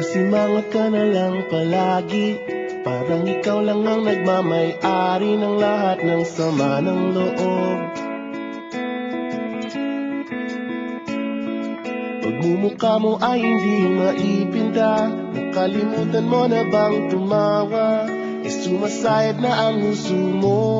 Nakasimangot ka na lang palagi Parang ikaw lang ang nagmamay-ari ng lahat ng sama ng loob. Pagmumukha mo ay hindi maipinta Nakalimutan mo na bang tumawa E sumasayad na ang huso mo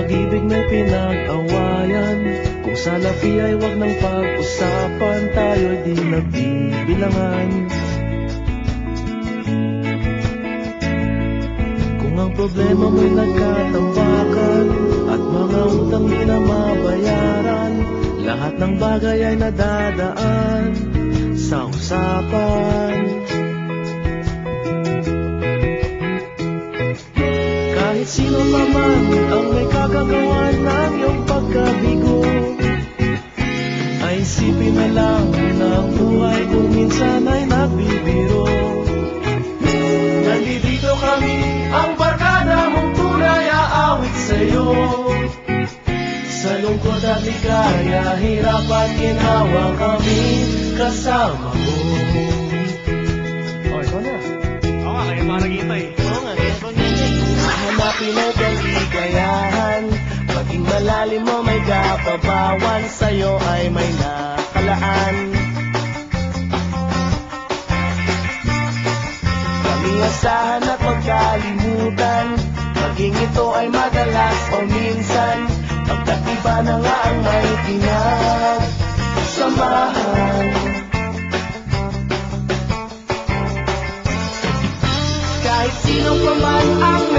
pag-ibig may pinag-awayan. Kung sa labi ay wag nang pag-usapan Tayo di nagbibilangan. Kung ang problema mo'y nagkatambakan At mga utang di na mabayaran Lahat ng bagay ay nadadaan Sa usapan. Kahit sino pa man buhay kung minsan ay nagbibiro Nandito kami, ang barkada mong tunay aawit sa'yo. Sa lungkot at ligaya, hirap at ginawa kami kasama mo Oh, ikaw na. Oo nga, kaya parang kita eh. Oo nga, kaya Hanapin mo kaligayahan Maging malalim mo may kapabawan Sa'yo ay may nakalaan Kami asahan at magkalimutan Maging ito ay madalas o minsan. Pagkat iba na nga ang may pinagsamahan Kahit sino pa man ang